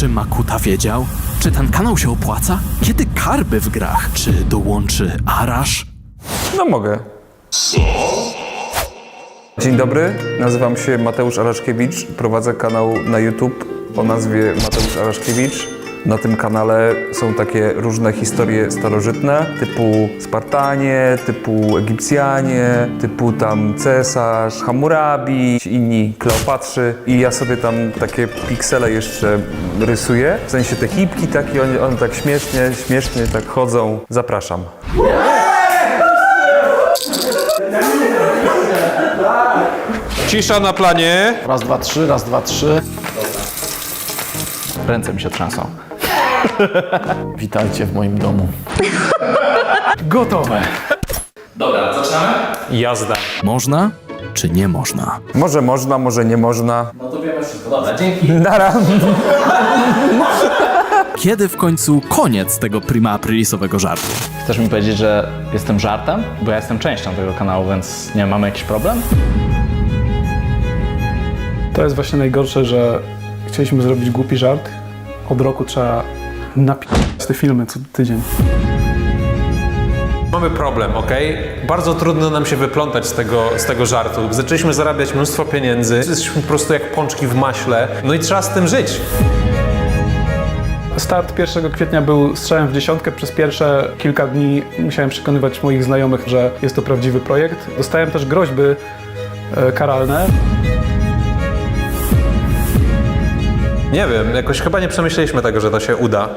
Czy Makuta wiedział? Czy ten kanał się opłaca? Kiedy karby w grach? Czy dołączy Arasz? No mogę. Dzień dobry, nazywam się Mateusz Araszkiewicz. Prowadzę kanał na YouTube o nazwie Mateusz Araszkiewicz. Na tym kanale są takie różne historie starożytne, typu Spartanie, typu Egipcjanie, typu tam cesarz, Hammurabi, inni Kleopatrzy i ja sobie tam takie piksele jeszcze rysuję. W sensie te hipki takie, one, one tak śmiesznie, śmiesznie tak chodzą. Zapraszam. Cisza na planie. Raz, dwa, trzy, raz, dwa, trzy. Ręce mi się trzęsą. Witajcie w moim domu. Gotowe. Jazda. Można? Czy nie można? Może można, może nie można. Kiedy w końcu koniec tego prima aprilisowego żartu? Chcesz mi powiedzieć, że jestem żartem? Bo ja jestem częścią tego kanału, więc nie mamy jakiś problem? To jest właśnie najgorsze, że chcieliśmy zrobić głupi żart. Od roku trzeba napisać te filmy co tydzień. Mamy problem, ok? Bardzo trudno nam się wyplątać z tego, z tego żartu. Zaczęliśmy zarabiać mnóstwo pieniędzy. Jesteśmy po prostu jak pączki w maśle. No i trzeba z tym żyć. Start 1 kwietnia był strzałem w dziesiątkę. Przez pierwsze kilka dni musiałem przekonywać moich znajomych, że jest to prawdziwy projekt. Dostałem też groźby e, karalne. Nie wiem, jakoś chyba nie przemyśleliśmy tego, że to się uda.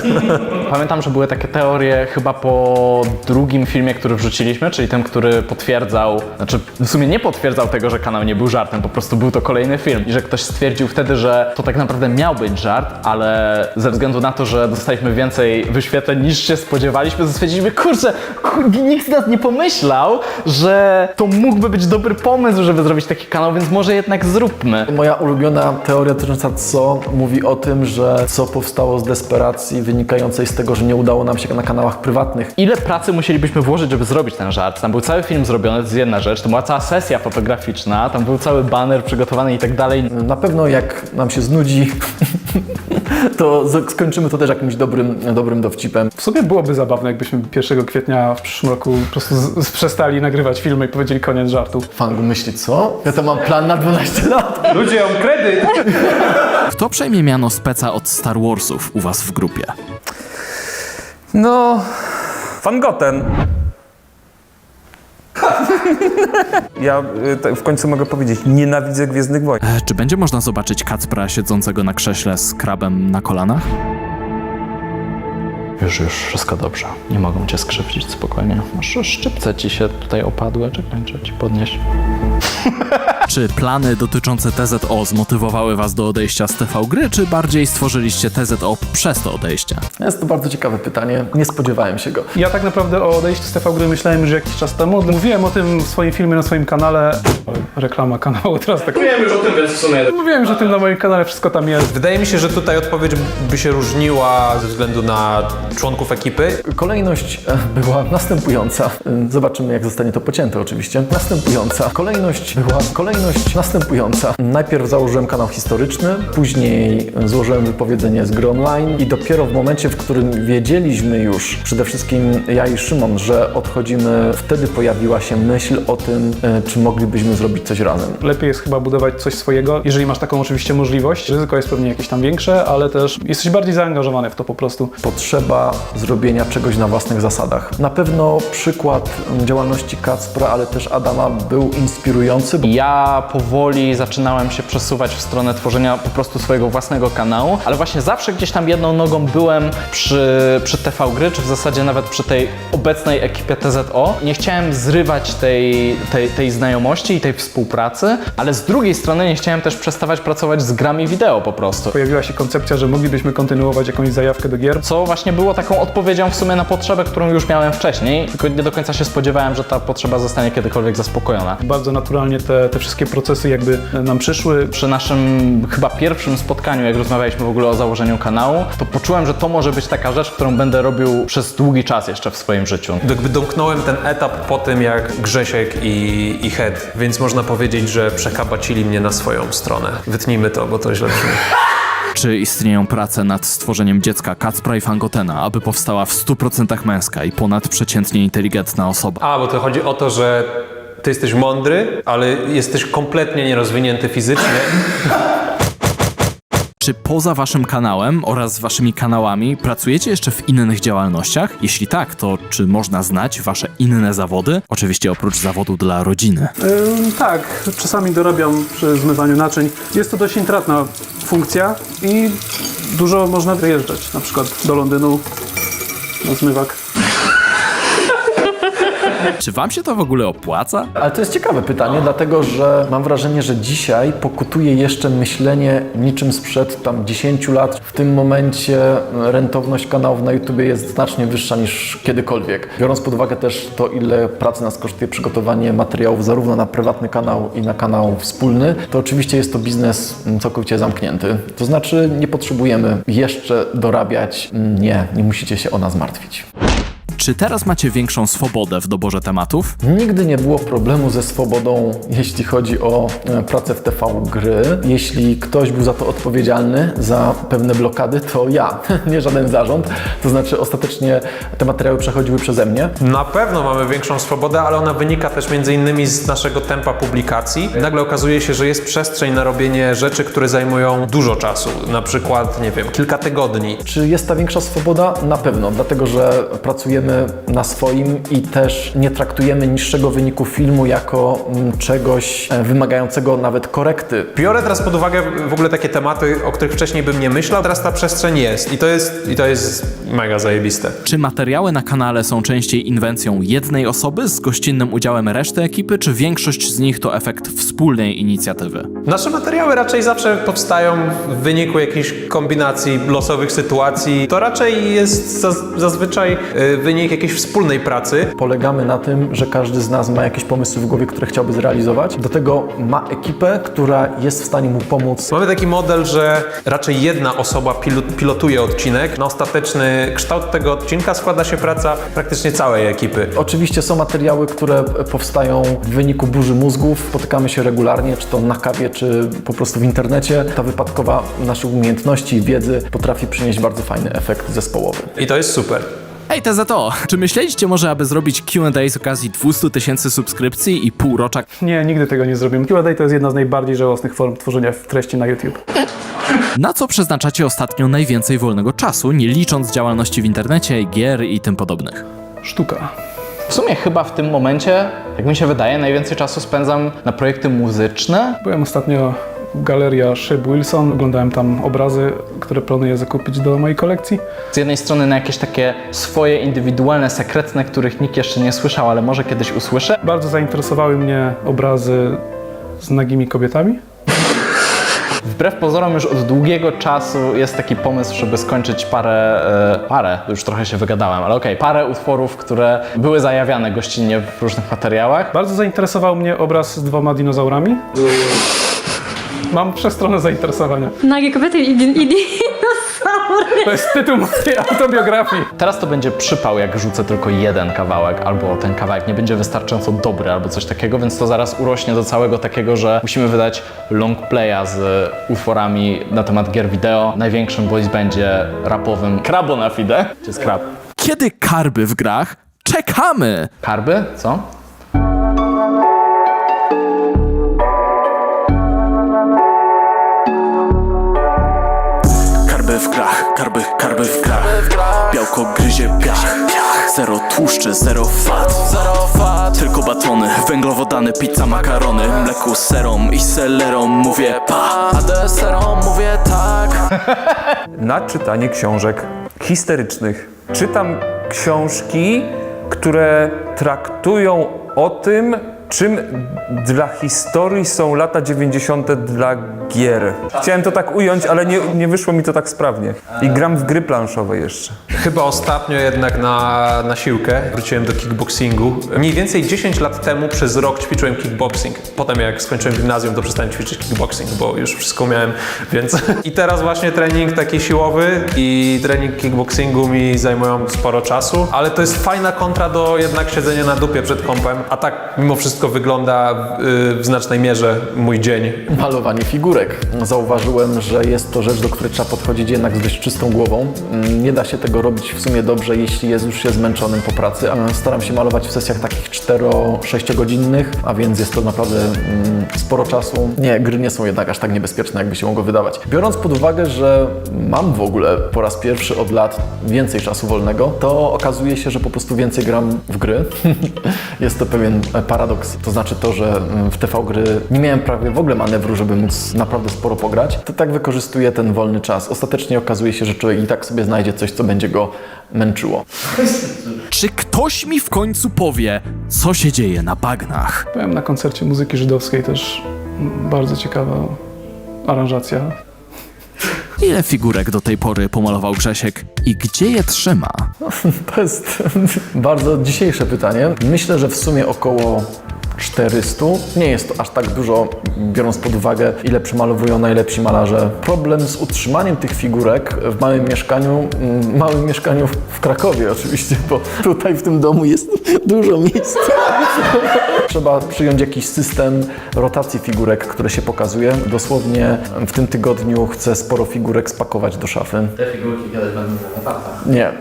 Pamiętam, że były takie teorie chyba po drugim filmie, który wrzuciliśmy, czyli tym, który potwierdzał, znaczy w sumie nie potwierdzał tego, że kanał nie był żartem, po prostu był to kolejny film. I że ktoś stwierdził wtedy, że to tak naprawdę miał być żart, ale ze względu na to, że dostaliśmy więcej wyświetleń niż się spodziewaliśmy, stwierdziliśmy, kurczę, kur- nikt z nas nie pomyślał, że to mógłby być dobry pomysł, żeby zrobić taki kanał, więc może jednak zróbmy. Moja ulubiona teoria dotycząca co mówi o tym, że co powstało z desperacji wynikającej z tego, że nie udało nam się na kanałach prywatnych. Ile pracy musielibyśmy włożyć, żeby zrobić ten żart? Tam był cały film zrobiony, to jest jedna rzecz, to była cała sesja fotograficzna, tam był cały banner przygotowany i tak dalej. Na pewno jak nam się znudzi, to skończymy to też jakimś dobrym, dobrym dowcipem. W sumie byłoby zabawne, jakbyśmy 1 kwietnia w przyszłym roku po prostu z- z- przestali nagrywać filmy i powiedzieli koniec żartu. Fangu myśli, co? Ja to mam plan na 12 lat. Ludzie, on kredyt! Kto przejmie miano speca od Star Warsów u was w grupie? No, Van Goten. Ja y, w końcu mogę powiedzieć, nienawidzę Gwiezdnych Wojen. E, czy będzie można zobaczyć Kacpra siedzącego na krześle z krabem na kolanach? Już, już, wszystko dobrze. Nie mogą cię skrzywdzić spokojnie. Masz szczypce ci się tutaj opadły, czekaj, trzeba ci podnieść. Czy plany dotyczące TZO zmotywowały was do odejścia z TV gry, czy bardziej stworzyliście TZO przez to odejście? Jest to bardzo ciekawe pytanie. Nie spodziewałem się go. Ja tak naprawdę o odejściu z TV Gry myślałem już jakiś czas temu. Mówiłem o tym w swoim filmie na swoim kanale. Reklama kanału, teraz tak. Mówiłem już o tym, więc w sumie... Mówiłem już o tym na moim kanale, wszystko tam jest. Wydaje mi się, że tutaj odpowiedź by się różniła ze względu na członków ekipy. Kolejność e, była następująca. E, Zobaczymy, jak zostanie to pocięte oczywiście. Następująca. Kolejność była kolejność następująca. Najpierw założyłem kanał historyczny, później złożyłem wypowiedzenie z gry online i dopiero w momencie, w którym wiedzieliśmy już, przede wszystkim ja i Szymon, że odchodzimy, wtedy pojawiła się myśl o tym, e, czy moglibyśmy zrobić coś razem. Lepiej jest chyba budować coś swojego, jeżeli masz taką oczywiście możliwość. Ryzyko jest pewnie jakieś tam większe, ale też jesteś bardziej zaangażowany w to po prostu. potrzeba zrobienia czegoś na własnych zasadach. Na pewno przykład działalności Kacpra, ale też Adama był inspirujący, bo Ja powoli zaczynałem się przesuwać w stronę tworzenia po prostu swojego własnego kanału, ale właśnie zawsze gdzieś tam jedną nogą byłem przy, przy TV Gry, czy w zasadzie nawet przy tej obecnej ekipie TZO. Nie chciałem zrywać tej, tej, tej znajomości i tej współpracy, ale z drugiej strony nie chciałem też przestawać pracować z grami wideo po prostu. Pojawiła się koncepcja, że moglibyśmy kontynuować jakąś zajawkę do gier. Co właśnie było taką odpowiedzią w sumie na potrzebę, którą już miałem wcześniej, tylko nie do końca się spodziewałem, że ta potrzeba zostanie kiedykolwiek zaspokojona. Bardzo naturalnie te, te wszystkie procesy jakby nam przyszły. Przy naszym chyba pierwszym spotkaniu, jak rozmawialiśmy w ogóle o założeniu kanału, to poczułem, że to może być taka rzecz, którą będę robił przez długi czas jeszcze w swoim życiu. Jakby domknąłem ten etap po tym, jak Grzesiek i, i Head, więc można powiedzieć, że przekabacili mnie na swoją stronę. Wytnijmy to, bo to źle brzmi. Czy istnieją prace nad stworzeniem dziecka Kacpra i Fangotena, aby powstała w 100% męska i ponadprzeciętnie inteligentna osoba? A, bo to chodzi o to, że ty jesteś mądry, ale jesteś kompletnie nierozwinięty fizycznie. Czy poza waszym kanałem oraz waszymi kanałami pracujecie jeszcze w innych działalnościach? Jeśli tak, to czy można znać wasze inne zawody? Oczywiście oprócz zawodu dla rodziny. Ym, tak, czasami dorabiam przy zmywaniu naczyń. Jest to dość intratna funkcja i dużo można wyjeżdżać, na przykład do Londynu na zmywak. Czy wam się to w ogóle opłaca? Ale to jest ciekawe pytanie, dlatego że mam wrażenie, że dzisiaj pokutuje jeszcze myślenie niczym sprzed tam 10 lat. W tym momencie rentowność kanałów na YouTube jest znacznie wyższa niż kiedykolwiek. Biorąc pod uwagę też to, ile pracy nas kosztuje przygotowanie materiałów zarówno na prywatny kanał i na kanał wspólny, to oczywiście jest to biznes mm, całkowicie zamknięty. To znaczy nie potrzebujemy jeszcze dorabiać. Nie, nie musicie się o nas martwić. Czy teraz macie większą swobodę w doborze tematów? Nigdy nie było problemu ze swobodą, jeśli chodzi o e, pracę w TV gry. Jeśli ktoś był za to odpowiedzialny, za pewne blokady, to ja, nie żaden zarząd. To znaczy ostatecznie te materiały przechodziły przeze mnie. Na pewno mamy większą swobodę, ale ona wynika też między innymi z naszego tempa publikacji. Nagle okazuje się, że jest przestrzeń na robienie rzeczy, które zajmują dużo czasu, na przykład, nie wiem, kilka tygodni. Czy jest ta większa swoboda? Na pewno, dlatego że pracujemy na swoim i też nie traktujemy niższego wyniku filmu jako mm, czegoś e, wymagającego nawet korekty. Biorę teraz pod uwagę w ogóle takie tematy, o których wcześniej bym nie myślał, teraz ta przestrzeń jest i to jest, i to jest mega zajebiste. Czy materiały na kanale są częściej inwencją jednej osoby z gościnnym udziałem reszty ekipy, czy większość z nich to efekt wspólnej inicjatywy? Nasze materiały raczej zawsze powstają w wyniku jakiejś kombinacji losowych sytuacji. To raczej jest zaz- zazwyczaj y, wynik jakiejś wspólnej pracy. Polegamy na tym, że każdy z nas ma jakieś pomysły w głowie, które chciałby zrealizować. Do tego ma ekipę, która jest w stanie mu pomóc. Mamy taki model, że raczej jedna osoba pilotuje odcinek. Na ostateczny kształt tego odcinka składa się praca praktycznie całej ekipy. Oczywiście są materiały, które powstają w wyniku burzy mózgów. Spotykamy się regularnie, czy to na kawie, czy po prostu w internecie. Ta wypadkowa naszych umiejętności i wiedzy potrafi przynieść bardzo fajny efekt zespołowy. I to jest super. Hej TZO, czy myśleliście może, aby zrobić Q&A z okazji 200 tysięcy subskrypcji i półroczak Nie, nigdy tego nie zrobimy. Q&A to jest jedna z najbardziej żałosnych form tworzenia treści na YouTube. Na co przeznaczacie ostatnio najwięcej wolnego czasu, nie licząc działalności w internecie, gier i tym podobnych? Sztuka. W sumie chyba w tym momencie, jak mi się wydaje, najwięcej czasu spędzam na projekty muzyczne. Byłem ostatnio Galeria Szyb Wilson, oglądałem tam obrazy, które planuję zakupić do mojej kolekcji. Z jednej strony na jakieś takie swoje indywidualne, sekretne, których nikt jeszcze nie słyszał, ale może kiedyś usłyszę. Bardzo zainteresowały mnie obrazy z nagimi kobietami. Wbrew pozorom już od długiego czasu jest taki pomysł, żeby skończyć parę, e, parę, już trochę się wygadałem, ale okej, parę utworów, które były zajawiane gościnnie w różnych materiałach. Bardzo zainteresował mnie obraz z dwoma dinozaurami. Mam przestronę zainteresowania. Nagie kobiety i, i dinozaury. To jest tytuł mojej autobiografii. Teraz to będzie przypał, jak rzucę tylko jeden kawałek, albo ten kawałek nie będzie wystarczająco dobry, albo coś takiego, więc to zaraz urośnie do całego takiego, że musimy wydać long playa z utworami na temat gier wideo. Największym boys będzie rapowym Krabo na fide. Czy jest krab? Kiedy karby w grach? Czekamy! Karby? Co? Karby w grach, karby, karby w grach. Białko gryzie piach Zero tłuszczy, zero fat. Tylko batony, węglowodany, pizza, makarony. Mleku, serom i selerą mówię pa. A deserom mówię tak na czytanie książek histerycznych. Czytam książki, które traktują o tym, czym dla historii są lata 90. dla gier. Chciałem to tak ująć, ale nie, nie wyszło mi to tak sprawnie. I gram w gry planszowe jeszcze. Chyba ostatnio jednak na, na siłkę wróciłem do kickboxingu. Mniej więcej 10 lat temu przez rok ćwiczyłem kickboxing. Potem jak skończyłem gimnazjum, to przestałem ćwiczyć kickboxing, bo już wszystko miałem, więc... I teraz właśnie trening taki siłowy i trening kickboxingu mi zajmują sporo czasu, ale to jest fajna kontra do jednak siedzenia na dupie przed kąpem, a tak mimo wszystko wszystko wygląda w, w znacznej mierze mój dzień. Malowanie figurek. Zauważyłem, że jest to rzecz, do której trzeba podchodzić jednak z dość czystą głową. Mm, Nie da się tego robić w sumie dobrze, jeśli jest już się zmęczonym po pracy. Staram się malować w sesjach takich 4-6 godzinnych, a więc jest to naprawdę mm, sporo czasu. Nie, gry nie są jednak aż tak niebezpieczne, jakby się mogło wydawać. Biorąc pod uwagę, że mam w ogóle po raz pierwszy od lat więcej czasu wolnego, to okazuje się, że po prostu więcej gram w gry. jest to pewien e, paradoks. To znaczy to, że mm, w TV gry nie miałem prawie w ogóle manewru, żeby móc naprawdę sporo pograć. To tak wykorzystuję ten wolny czas. Ostatecznie okazuje się, że człowiek i tak sobie znajdzie coś, co będzie go męczyło. Czy ktoś mi w końcu powie, co się dzieje na bagnach? Byłem na koncercie muzyki żydowskiej też bardzo ciekawa aranżacja. Ile figurek do tej pory pomalował Grzesiek i gdzie je trzyma? To jest bardzo dzisiejsze pytanie. Myślę, że w sumie około 400. Nie jest to aż tak dużo, biorąc pod uwagę, ile przymalowują najlepsi malarze. Problem z utrzymaniem tych figurek w małym mieszkaniu, mm, małym mieszkaniu w- Krakowie oczywiście, bo tutaj w tym domu jest dużo miejsca. Trzeba przyjąć jakiś system rotacji figurek, które się pokazuje. Dosłownie w tym tygodniu chcę sporo figurek spakować do szafy. Te figurki kiedyś będą Nie,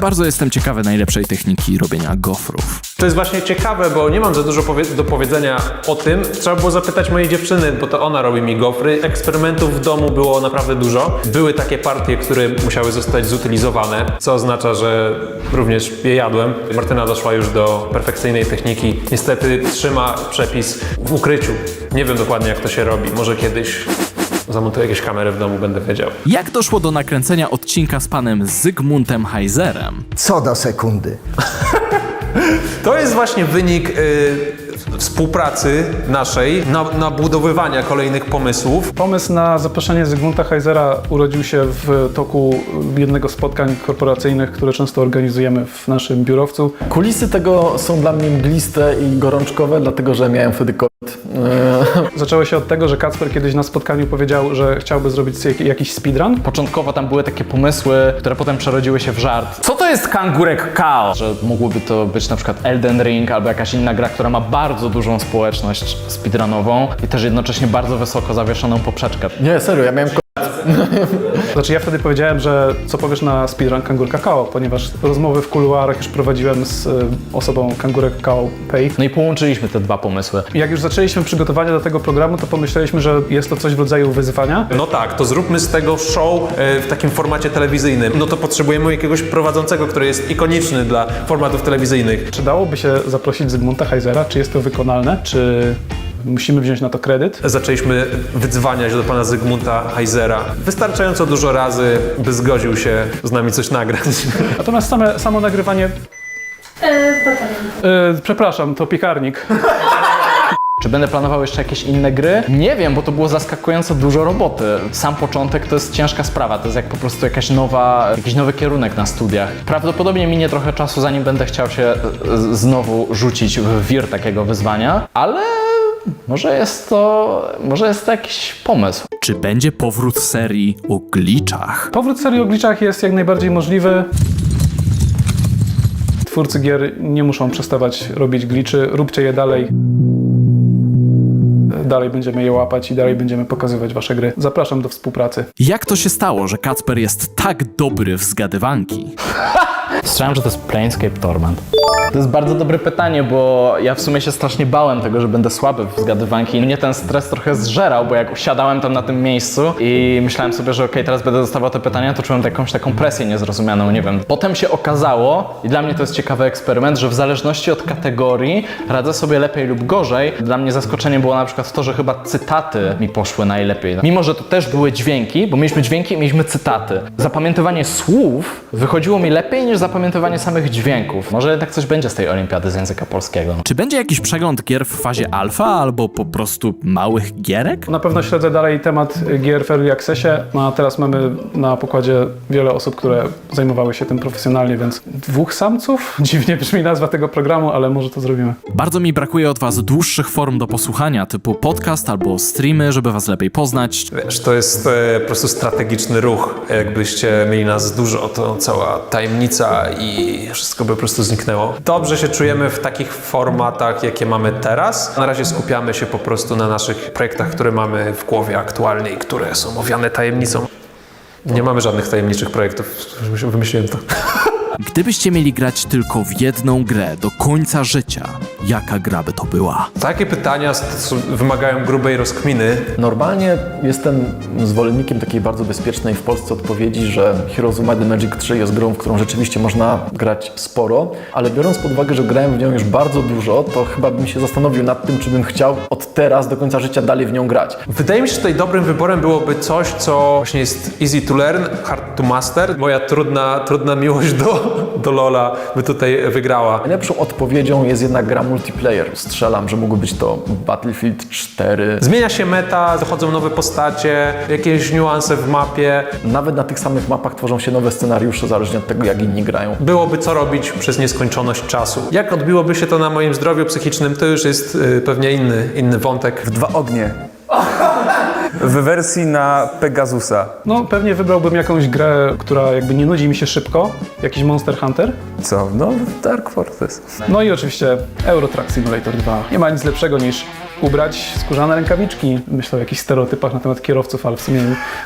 Bardzo jestem ciekawy najlepszej techniki robienia gofrów. To jest właśnie ciekawe, bo nie mam za dużo do powiedzenia o tym. Trzeba było zapytać mojej dziewczyny, bo to ona robi mi gofry. Eksperymentów w domu było naprawdę dużo. Były takie partie, które musiały zostać zutylizowane, co oznacza, że również je jadłem. Martyna doszła już do perfekcyjnej techniki. Niestety trzyma przepis w ukryciu. Nie wiem dokładnie, jak to się robi. Może kiedyś zamontuję jakieś kamery w domu, będę wiedział. Jak doszło do nakręcenia odcinka z panem Zygmuntem Heizerem? Co do sekundy. To jest właśnie wynik y, współpracy naszej, na, nabudowywania kolejnych pomysłów. Pomysł na zaproszenie Zygmunta Heisera urodził się w toku jednego z spotkań korporacyjnych, które często organizujemy w naszym biurowcu. Kulisy tego są dla mnie mgliste i gorączkowe, dlatego że miałem wtedy COVID. Zaczęło się od tego, że Kacper kiedyś na spotkaniu powiedział, że chciałby zrobić jakiś speedrun. Początkowo tam były takie pomysły, które potem przerodziły się w żart. Co to jest kangurek Kao? Że mógłby to być na przykład Elden Ring albo jakaś inna gra, która ma bardzo dużą społeczność speedrunową i też jednocześnie bardzo wysoko zawieszoną poprzeczkę. Nie, serio, ja miałem. Znaczy ja wtedy powiedziałem, że co powiesz na speedrun Kangur Kakao, ponieważ rozmowy w kuluarach już prowadziłem z y, osobą Kangurek Kakao Pay. No i połączyliśmy te dwa pomysły. Jak już zaczęliśmy przygotowania do tego programu, to pomyśleliśmy, że jest to coś w rodzaju wyzwania. No tak, to zróbmy z tego show e, w takim formacie telewizyjnym. No to potrzebujemy jakiegoś prowadzącego, który jest ikoniczny dla formatów telewizyjnych. Czy dałoby się zaprosić Zygmunta Heisera? Czy jest to wykonalne? Czy musimy wziąć na to kredyt? Zaczęliśmy wydzwaniać do pana Zygmunta Heisera wystarczająco dużo razy, by zgodził się z nami coś nagrać. Natomiast same, samo nagrywanie... E, przepraszam, to piekarnik. Czy będę planował jeszcze jakieś inne gry? Nie wiem, bo to było zaskakująco dużo roboty. Sam początek to jest ciężka sprawa, to jest jak po prostu jakaś nowa, jakiś nowy kierunek na studiach. Prawdopodobnie minie trochę czasu, zanim będę chciał się e, znowu rzucić w wir takiego wyzwania, ale może jest to, może jest to jakiś pomysł. Czy będzie powrót serii o glitchach? Powrót serii o glitchach jest jak najbardziej możliwy. Twórcy gier nie muszą przestawać robić glitchy, róbcie je dalej. Dalej będziemy je łapać i dalej będziemy pokazywać wasze gry. Zapraszam do współpracy. Jak to się stało, że Kacper jest tak dobry w zgadywanki? Słyszałem, że to jest Planescape Torment. To jest bardzo dobre pytanie, bo ja w sumie się strasznie bałem tego, że będę słaby w zgadywanki. Mnie ten stres trochę zżerał, bo jak usiadałem tam na tym miejscu i myślałem sobie, że okej, teraz będę dostawał te pytania, to czułem jakąś taką presję niezrozumianą, nie wiem. Potem się okazało, i dla mnie to jest ciekawy eksperyment, że w zależności od kategorii radzę sobie lepiej lub gorzej. Dla mnie zaskoczeniem było na przykład to, że chyba cytaty mi poszły najlepiej. Mimo, że to też były dźwięki, bo mieliśmy dźwięki i mieliśmy cytaty. Zapamiętywanie słów wychodziło mi lepiej niż zapamiętywanie samych dźwięków. Może jednak coś będzie z tej olimpiady z języka polskiego. Czy będzie jakiś przegląd gier w fazie alfa albo po prostu małych gierek? Na pewno śledzę dalej temat gier w Early Accessie, no a teraz mamy na pokładzie wiele osób, które zajmowały się tym profesjonalnie, więc dwóch samców? Dziwnie brzmi nazwa tego programu, ale może to zrobimy. Bardzo mi brakuje od was dłuższych form do posłuchania, typu podcast albo streamy, żeby was lepiej poznać. Wiesz, to jest e, po prostu strategiczny ruch. Jakbyście mieli nas dużo, to cała tajemnica i wszystko by po prostu zniknęło. Dobrze się czujemy w takich formatach, jakie mamy teraz. Na razie skupiamy się po prostu na naszych projektach, które mamy w głowie aktualnie i które są owiane tajemnicą. Nie mamy żadnych tajemniczych projektów. Wymyśliłem to. Gdybyście mieli grać tylko w jedną grę do końca życia, jaka gra by to była? Takie pytania wymagają grubej rozkminy. Normalnie jestem zwolennikiem takiej bardzo bezpiecznej w Polsce odpowiedzi, że Heroes of Might and Magic 3 jest grą, w którą rzeczywiście można grać sporo, ale biorąc pod uwagę, że grałem w nią już bardzo dużo, to chyba bym się zastanowił nad tym, czy bym chciał od teraz do końca życia dalej w nią grać. Wydaje mi się, że tutaj dobrym wyborem byłoby coś, co właśnie jest easy to learn, hard to master. Moja trudna, trudna miłość do, do Lola by tutaj wygrała. Najlepszą odpowiedzią jest jednak gra multiplayer. Strzelam, że mógłby być to Battlefield 4. Zmienia się meta, dochodzą nowe postacie, jakieś niuanse w mapie. Nawet na tych samych mapach tworzą się nowe scenariusze, zależnie od tego, jak inni grają. Byłoby co robić przez nieskończoność czasu. Jak odbiłoby się to na moim zdrowiu psychicznym, to już jest y, pewnie inny, inny wątek. Dwa ognie. W wersji na Pegasusa. No, pewnie wybrałbym jakąś grę, która jakby nie nudzi mi się szybko. Jakiś Monster Hunter. Co? No, Dark Fortress. No i oczywiście Euro Truck Simulator 2. Nie ma nic lepszego niż ubrać skórzane rękawiczki. Myślę o jakichś stereotypach na temat kierowców, ale w sumie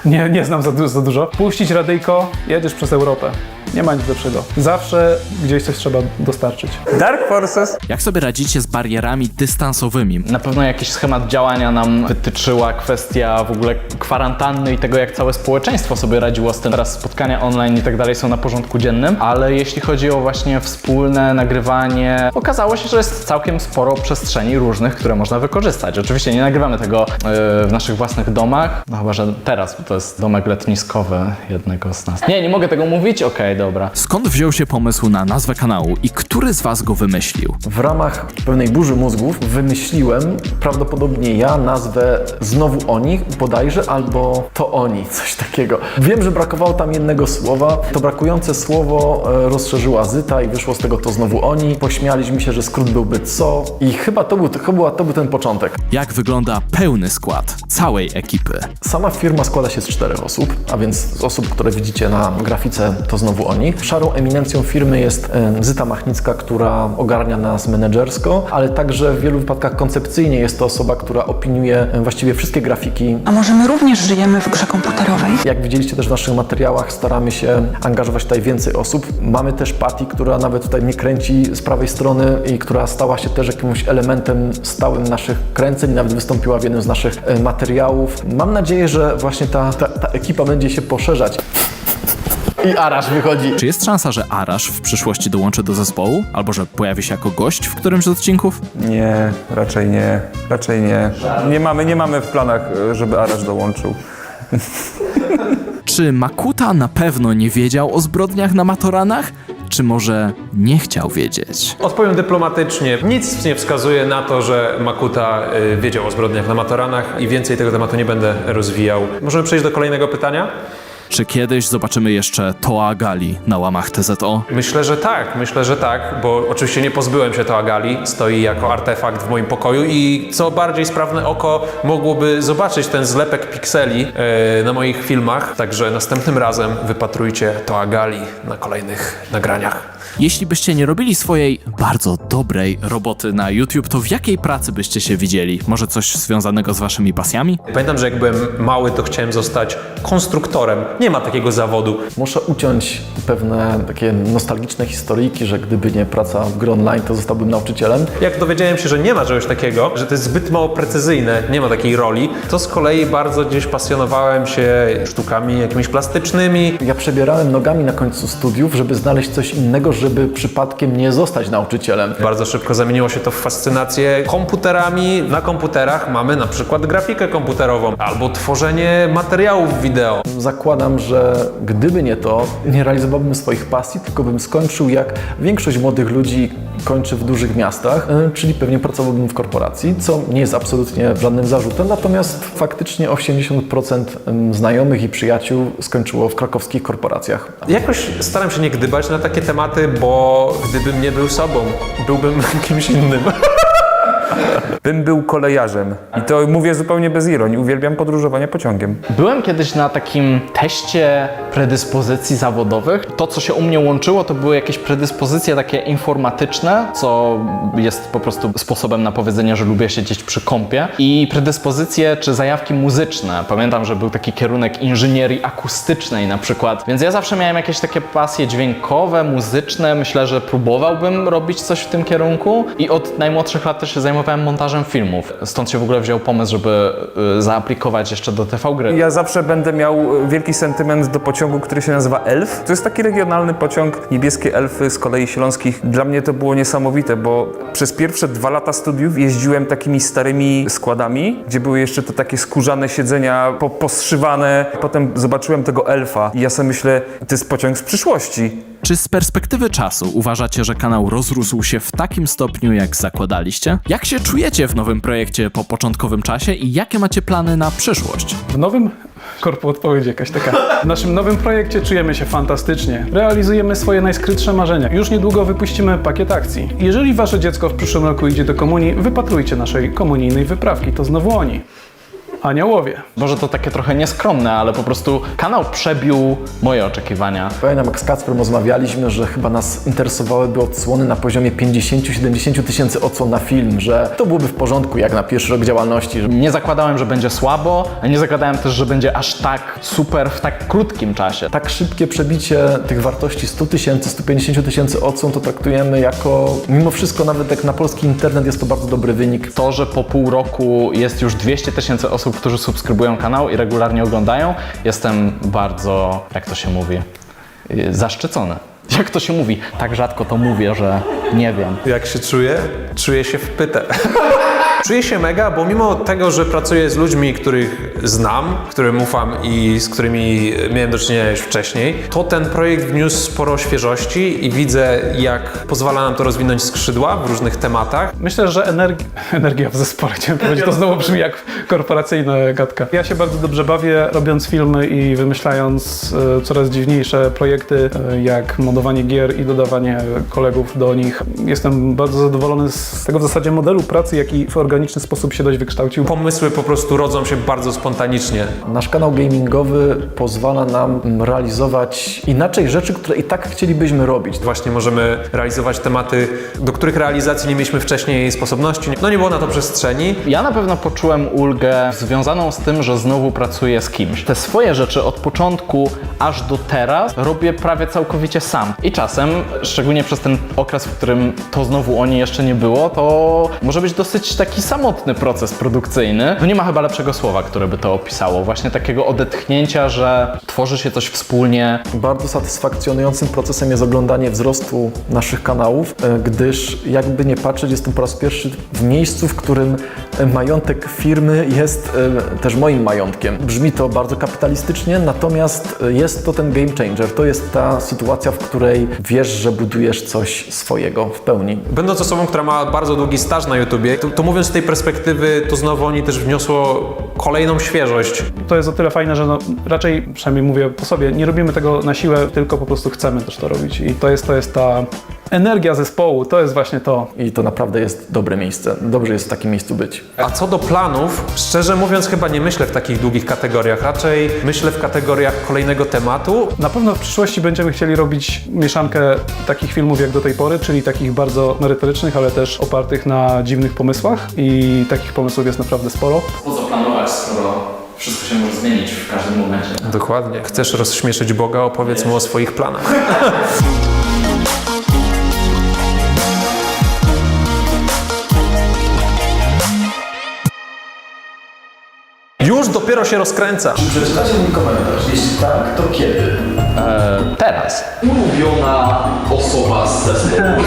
nie, nie znam za, du- za dużo. Puścić radyjko, jedziesz przez Europę. Nie ma nic lepszego. Zawsze gdzieś coś trzeba dostarczyć. Dark Forces? Jak sobie radzicie z barierami dystansowymi? Na pewno jakiś schemat działania nam wytyczyła kwestia w ogóle kwarantanny i tego, jak całe społeczeństwo sobie radziło z tym. Teraz spotkania online i tak dalej są na porządku dziennym, ale jeśli chodzi o właśnie wspólne nagrywanie, okazało się, że jest całkiem sporo przestrzeni różnych, które można wykorzystać. Oczywiście nie nagrywamy tego yy, w naszych własnych domach, no chyba, że teraz, bo to jest domek letniskowy jednego z nas. Nie, nie mogę tego mówić? Okej, dobra. Skąd wziął się pomysł na nazwę kanału i który z was go wymyślił? W ramach pewnej burzy mózgów wymyśliłem prawdopodobnie ja nazwę znowu oni, bodajże, albo to oni, coś takiego. Wiem, że brakowało tam jednego słowa. To brakujące słowo e, rozszerzyła Zyta i wyszło z tego to znowu oni. Pośmialiśmy się, że skrót byłby co i chyba to był, chyba to był ten początek. Jak wygląda pełny skład całej ekipy? Sama firma składa się z czterech osób, a więc z osób, które widzicie na grafice, to znowu oni. Szarą eminencją firmy jest e, Zyta Machnicka, która ogarnia nas menedżersko, ale także w wielu wypadkach koncepcyjnie jest to osoba, która opiniuje e, właściwie wszystkie grafiki. A może my również żyjemy w grze komputerowej? Jak widzieliście też w naszych materiałach, staramy się angażować tutaj więcej osób. Mamy też Patty, która nawet tutaj mnie kręci z prawej strony i która stała się też jakimś elementem stałym naszych kręceń, nawet wystąpiła w jednym z naszych e, materiałów. Mam nadzieję, że właśnie ta, ta, ta ekipa będzie się poszerzać. I Arasz wychodzi. Czy jest szansa, że Arash w przyszłości dołączy do zespołu? Albo że pojawi się jako gość w którymś z odcinków? Nie, raczej nie. Raczej nie. Nie mamy, nie mamy w planach, żeby Arash dołączył. Czy Makuta na pewno nie wiedział o zbrodniach na Matoranach? Czy może nie chciał wiedzieć? Odpowiem dyplomatycznie. Nic nie wskazuje na to, że Makuta y, wiedział o zbrodniach na Matoranach i więcej tego tematu nie będę rozwijał. Możemy przejść do kolejnego pytania? Czy kiedyś zobaczymy jeszcze Toa Gali na łamach TZO? Myślę, że tak, myślę, że tak, bo oczywiście nie pozbyłem się Toagali, stoi jako artefakt w moim pokoju i co bardziej sprawne oko mogłoby zobaczyć ten zlepek pikseli e, na moich filmach, także następnym razem wypatrujcie Toagali na kolejnych nagraniach. Jeśli byście nie robili swojej bardzo dobrej roboty na YouTube, to w jakiej pracy byście się widzieli? Może coś związanego z waszymi pasjami? Pamiętam, że jak byłem mały, to chciałem zostać konstruktorem. Nie ma takiego zawodu. Muszę uciąć pewne takie nostalgiczne historyjki, że gdyby nie praca w gry online, to zostałbym nauczycielem. Jak dowiedziałem się, że nie ma czegoś takiego, że to jest zbyt mało precyzyjne, nie ma takiej roli, to z kolei bardzo gdzieś pasjonowałem się sztukami jakimiś plastycznymi. Ja przebierałem nogami na końcu studiów, żeby znaleźć coś innego, żeby przypadkiem nie zostać nauczycielem. Bardzo szybko zamieniło się to w fascynację komputerami. Na komputerach mamy na przykład grafikę komputerową albo tworzenie materiałów wideo. Zakładam, że gdyby nie to, nie realizowałbym swoich pasji, tylko bym skończył jak większość młodych ludzi kończy w dużych miastach, y, czyli pewnie pracowałbym w korporacji, co nie jest absolutnie żadnym zarzutem, natomiast faktycznie 80% znajomych i przyjaciół skończyło w krakowskich korporacjach. Jakoś staram się nie gdybać na takie tematy, bo gdybym nie był sobą, byłbym kimś innym. Bym był kolejarzem. I to mówię zupełnie bez ironii. Uwielbiam podróżowanie pociągiem. Byłem kiedyś na takim teście predyspozycji zawodowych. To, co się u mnie łączyło, to były jakieś predyspozycje takie informatyczne, co jest po prostu sposobem na powiedzenie, że lubię siedzieć przy kąpie. I predyspozycje czy zajawki muzyczne. Pamiętam, że był taki kierunek inżynierii akustycznej na przykład. Więc ja zawsze miałem jakieś takie pasje dźwiękowe, muzyczne. Myślę, że próbowałbym robić coś w tym kierunku. I od najmłodszych lat też się zajmowałem montażem filmów. Stąd się w ogóle wziął pomysł, żeby y, zaaplikować jeszcze do TV gry. Ja zawsze będę miał e, wielki sentyment do pociągu, który się nazywa Elf. To jest taki regionalny pociąg, niebieskie elfy z kolei śląskich. Dla mnie to było niesamowite, bo przez pierwsze dwa lata studiów jeździłem takimi starymi składami, gdzie były jeszcze te takie skórzane siedzenia po. Potem zobaczyłem tego elfa i ja sobie myślę, to jest pociąg z przyszłości. Czy z perspektywy czasu uważacie, że kanał rozrósł się w takim stopniu, jak zakładaliście? Jak się czujecie w nowym projekcie po początkowym czasie i jakie macie plany na przyszłość? W nowym korpu odpowiedź jakaś taka. W naszym nowym projekcie czujemy się fantastycznie. Realizujemy swoje najskrytsze marzenia. Już niedługo wypuścimy pakiet akcji. Jeżeli wasze dziecko w przyszłym roku idzie do komunii, wypatrujcie naszej komunijnej wyprawki. To znowu oni. Aniołowie. Może to takie trochę nieskromne, ale po prostu kanał przebił moje oczekiwania. Pamiętam, jak z Kacprem rozmawialiśmy, że chyba nas interesowałyby odsłony na poziomie 50-70 tysięcy odsłon na film, że to byłoby w porządku jak na pierwszy rok działalności. Że... Nie zakładałem, że będzie słabo, a nie zakładałem też, że będzie aż tak super w tak krótkim czasie. Tak szybkie przebicie tych wartości 100 tysięcy, 150 tysięcy odsłon to traktujemy jako, mimo wszystko nawet jak na polski internet jest to bardzo dobry wynik. To, że po pół roku jest już 200 tysięcy osób, którzy subskrybują kanał i regularnie oglądają, jestem bardzo, jak to się mówi, yy, zaszczycony. Jak to się mówi? Tak rzadko to mówię, że nie wiem. Jak się czuję? Czuję się w pytę. Czuję się mega, bo mimo tego, że pracuję z ludźmi, których znam, którym ufam i z którymi miałem do czynienia już wcześniej, to ten projekt wniósł sporo świeżości i widzę, jak pozwala nam to rozwinąć skrzydła w różnych tematach. Myślę, że energi- energia w zespole, chciałem powiedzieć, to znowu brzmi jak korporacyjna gadka. Ja się bardzo dobrze bawię, robiąc filmy i wymyślając e, coraz dziwniejsze projekty, e, jak modowanie gier i dodawanie kolegów do nich. Jestem bardzo zadowolony z tego w zasadzie modelu pracy, jaki w organiczny sposób się dość wykształcił. Pomysły po prostu rodzą się bardzo spontanicznie. Nasz kanał gamingowy pozwala nam realizować inaczej rzeczy, które i tak chcielibyśmy robić. Właśnie możemy realizować tematy, do których realizacji nie mieliśmy wcześniej sposobności. No nie było na to przestrzeni. Ja na pewno poczułem ulgę związaną z tym, że znowu pracuję z kimś. Te swoje rzeczy od początku aż do teraz robię prawie całkowicie sam. I czasem, szczególnie przez ten okres, w którym to znowu oni jeszcze nie było, to może być dosyć taki samotny proces produkcyjny. No nie ma chyba lepszego słowa, które by to opisało. Właśnie takiego odetchnięcia, że tworzy się coś wspólnie. Bardzo satysfakcjonującym procesem jest oglądanie wzrostu naszych kanałów, e, gdyż jakby nie patrzeć, jestem po raz pierwszy w miejscu, w którym majątek firmy jest e, też moim majątkiem. Brzmi to bardzo kapitalistycznie, natomiast e, jest to ten game changer. To jest ta sytuacja, w której wiesz, że budujesz coś swojego w pełni. Będąc osobą, która ma bardzo długi staż na YouTubie, to, to mówiąc z tej perspektywy, to znowu oni też wniosło kolejną świeżość. To jest o tyle fajne, że no, raczej, przynajmniej mówię po sobie, nie robimy tego na siłę, tylko po prostu chcemy też to robić. I to jest, to jest ta energia zespołu, to jest właśnie to. I to naprawdę jest dobre miejsce. Dobrze jest w takim miejscu być. A co do planów, szczerze mówiąc, chyba nie myślę w takich długich kategoriach. Raczej myślę w kategoriach kolejnego tematu. Na pewno w przyszłości będziemy chcieli robić mieszankę takich filmów jak do tej pory, czyli takich bardzo merytorycznych, ale też opartych na dziwnych pomysłach i takich pomysłów jest naprawdę sporo. Po co planować, skoro wszystko się może zmienić w każdym momencie? Dokładnie. Chcesz rozśmieszyć Boga, opowiedz mu o swoich planach. Już dopiero się rozkręca. Przeczytacie mój komentarz. Jeśli tak, to kiedy? Teraz. Ulubiona osoba z zespołu.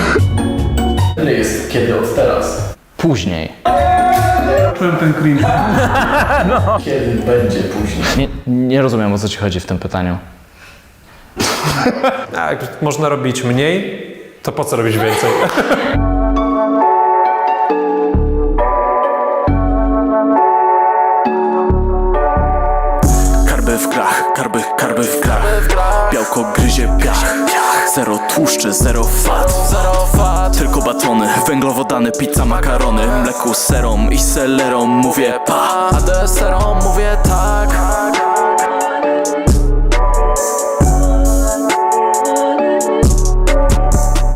Ile jest kiedy od teraz? Później. Czułem ten cringe. Kiedy będzie później? Nie, nie rozumiem, o co ci chodzi w tym pytaniu. A jak można robić mniej, to po co robić więcej? Białko gryzie piach. Zero tłuszczy, zero fat. Fat. Tylko batony, węglowodany, pizza, makarony. Mleku, serom i selerą mówię pa. A deserom mówię tak